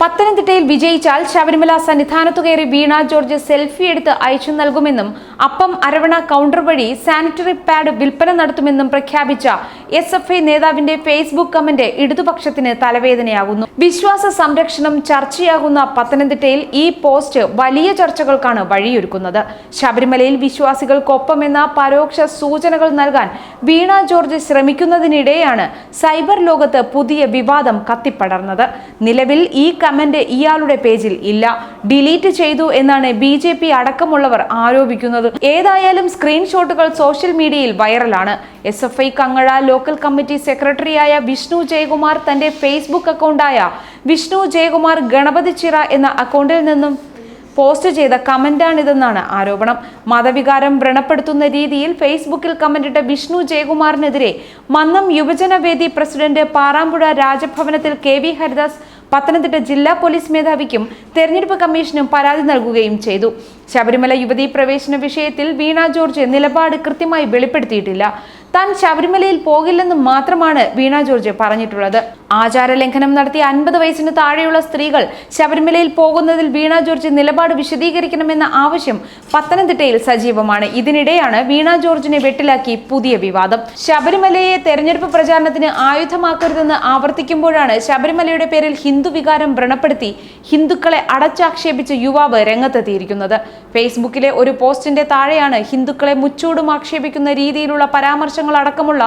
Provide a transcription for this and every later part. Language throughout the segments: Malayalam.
പത്തനംതിട്ടയിൽ വിജയിച്ചാൽ ശബരിമല സന്നിധാനത്തു കയറി വീണ ജോർജ് സെൽഫി എടുത്ത് അയച്ചു നൽകുമെന്നും അപ്പം അരവണ കൗണ്ടർ വഴി സാനിറ്ററി പാഡ് വിൽപ്പന നടത്തുമെന്നും പ്രഖ്യാപിച്ച എസ് എഫ് ഐ നേതാവിന്റെ ഫേസ്ബുക്ക് കമന്റ് ഇടതുപക്ഷത്തിന് തലവേദനയാകുന്നു. വിശ്വാസ സംരക്ഷണം ചർച്ചയാകുന്ന പത്തനംതിട്ടയിൽ ഈ പോസ്റ്റ് വലിയ ചർച്ചകൾക്കാണ് വഴിയൊരുക്കുന്നത്. ശബരിമലയിൽ വിശ്വാസികൾക്കൊപ്പമെന്ന പരോക്ഷ സൂചനകൾ നൽകാൻ വീണ ജോർജ് ശ്രമിക്കുന്നതിനിടെയാണ് സൈബർ ലോകത്ത് പുതിയ വിവാദം കത്തിപ്പടർന്നത്. നിലവിൽ ഈ കമന്റ് ഇയാളുടെ പേജിൽ ഇല്ല. ഡിലീറ്റ് ചെയ്തു എന്നാണ് ബി അടക്കമുള്ളവർ ആരോപിക്കുന്നത്. ഏതായാലും സ്ക്രീൻഷോട്ടുകൾ സോഷ്യൽ മീഡിയയിൽ വൈറലാണ്. S F I Kangazha local committee സെക്രട്ടറിയായ വിഷ്ണു ജയകുമാർ തന്റെ ഫേസ്ബുക്ക് അക്കൗണ്ടായ വിഷ്ണു ജയകുമാർ ഗണപതി ചിറ എന്ന അക്കൗണ്ടിൽ നിന്നും പോസ്റ്റ് ചെയ്ത കമന്റാണിതെന്നാണ് ആരോപണം. മതവികാരം വ്രണപ്പെടുത്തുന്ന രീതിയിൽ ഫേസ്ബുക്കിൽ കമന്റിട്ട വിഷ്ണു ജയകുമാറിനെതിരെ മന്നം യുവജനവേദി പ്രസിഡന്റ് പാറാമ്പുഴ രാജഭവനത്തിൽ കെ വി ഹരിദാസ് പത്തനംതിട്ട ജില്ലാ പോലീസ് മേധാവിക്കും തെരഞ്ഞെടുപ്പ് കമ്മീഷനും പരാതി നൽകുകയും ചെയ്തു. ശബരിമല യുവതീ പ്രവേശന വിഷയത്തിൽ വീണ ജോർജ് നിലപാട് കൃത്യമായി വെളിപ്പെടുത്തിയിട്ടില്ല. താൻ ശബരിമലയിൽ പോകില്ലെന്ന് മാത്രമാണ് വീണ ജോർജ് പറഞ്ഞിട്ടുള്ളത്. ആചാര ലംഘനം നടത്തിയ അൻപത് വയസ്സിന് താഴെയുള്ള സ്ത്രീകൾ ശബരിമലയിൽ പോകുന്നതിൽ വീണ ജോർജ് നിലപാട് വിശദീകരിക്കണമെന്ന ആവശ്യം പത്തനംതിട്ടയിൽ സജീവമാണ്. ഇതിനിടെയാണ് വീണ ജോർജിനെ വെട്ടിലാക്കി പുതിയ വിവാദം. ശബരിമലയെ തെരഞ്ഞെടുപ്പ് പ്രചാരണത്തിന് ആയുധമാക്കരുതെന്ന് ആവർത്തിക്കുമ്പോഴാണ് ശബരിമലയുടെ പേരിൽ ഹിന്ദു വികാരം വ്രണപ്പെടുത്തി ഹിന്ദുക്കളെ അടച്ചാക്ഷേപിച്ച യുവാവ് രംഗത്തെത്തിയിരിക്കുന്നത്. ഫേസ്ബുക്കിലെ ഒരു പോസ്റ്റിന്റെ താഴെയാണ് ഹിന്ദുക്കളെ മുച്ചൂടും ആക്ഷേപിക്കുന്ന രീതിയിലുള്ള പരാമർശങ്ങൾ അടക്കമുള്ള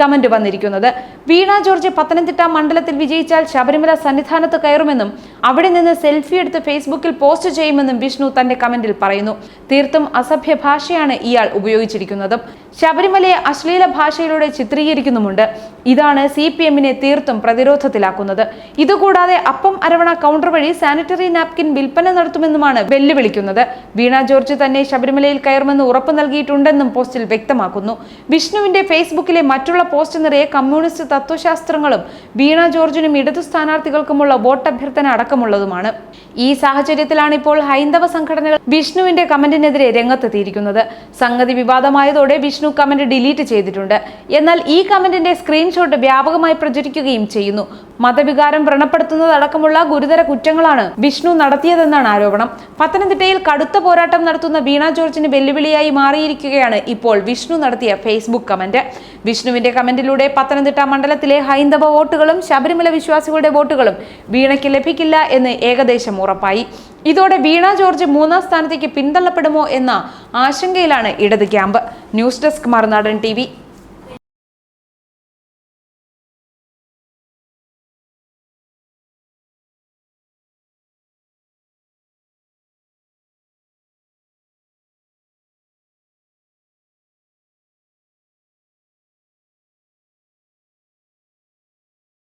കമന്റ് വന്നിരിക്കുന്നത്. വീണ ജോർജ് പത്തനംതിട്ട മണ്ഡലത്തിൽ വിജയിച്ചാൽ ശബരിമല സന്നിധാനത്ത് കയറുമെന്നും അവിടെ നിന്ന് സെൽഫി എടുത്ത് ഫേസ്ബുക്കിൽ പോസ്റ്റ് ചെയ്യുമെന്നും വിഷ്ണു തന്റെ കമന്റിൽ പറയുന്നു. തീർത്തും അസഭ്യ ഭാഷയാണ് ഇയാൾ ഉപയോഗിച്ചിരിക്കുന്നത്. ശബരിമലയെ അശ്ലീല ഭാഷയിലൂടെ ചിത്രീകരിക്കുന്നുമുണ്ട്. ഇതാണ് സി പി എമ്മിനെ തീർത്തും പ്രതിരോധത്തിലാക്കുന്നത്. ഇതുകൂടാതെ അപ്പം അരവണ കൗണ്ടർ വഴി സാനിറ്ററി നാപ്കിൻ വിൽപ്പന നടത്തുമെന്നുമാണ് വെല്ലുവിളിക്കുന്നത്. വീണ ജോർജ് തന്നെ ശബരിമലയിൽ കയറുമെന്ന് ഉറപ്പ് നൽകിയിട്ടുണ്ടെന്നും പോസ്റ്റിൽ വ്യക്തമാക്കുന്നു. വിഷ്ണുവിന്റെ ഫേസ്ബുക്കിലെ മറ്റുള്ള പോസ്റ്റ് നിറയെ കമ്മ്യൂണിസ്റ്റ് തത്വശാസ്ത്രങ്ങളും വീണ ജോർജിനും ഇടതു സ്ഥാനാർത്ഥികൾക്കുമുള്ള വോട്ടഭ്യർത്ഥന അടക്കമുള്ളതുമാണ്. ഈ സാഹചര്യത്തിലാണ് ഇപ്പോൾ ഹൈന്ദവ സംഘടനകൾ വിഷ്ണുവിന്റെ കമന്റിനെതിരെ രംഗത്തെത്തിയിരിക്കുന്നത്. സംഗതി വിവാദമായതോടെ വിഷ്ണു കമന്റ് ഡിലീറ്റ് ചെയ്തിട്ടുണ്ട്. എന്നാൽ ഈ കമന്റിന്റെ സ്ക്രീൻഷോട്ട് വ്യാപകമായി പ്രചരിക്കുകയും ചെയ്യുന്നു. മതവികാരം വ്രണപ്പെടുത്തുന്നതടക്കമുള്ള ഗുരുതര കുറ്റങ്ങളാണ് വിഷ്ണു നടത്തിയതെന്നാണ് ആരോപണം. പത്തനംതിട്ടയിൽ കടുത്ത പോരാട്ടം നടത്തുന്ന വീണ ജോർജിന് വെല്ലുവിളിയായി മാറിയിരിക്കുകയാണ് ഇപ്പോൾ വിഷ്ണു നടത്തിയ ഫേസ്ബുക്ക് കമന്റ്. വിഷ്ണുവിന്റെ കമന്റിലൂടെ പത്തനംതിട്ട മണ്ഡലത്തിലെ ഹൈന്ദവ വോട്ടുകളും ശബരിമല വിശ്വാസികളുടെ വോട്ടുകളും വീണയ്ക്ക് ലഭിക്കില്ല എന്ന് ഏകദേശം ഉറപ്പായി. ഇതോടെ വീണ ജോർജ് മൂന്നാം സ്ഥാനത്തേക്ക് പിന്തള്ളപ്പെടുമോ എന്ന ആശങ്കയിലാണ് ഇടത് camp. News desk Marunadan T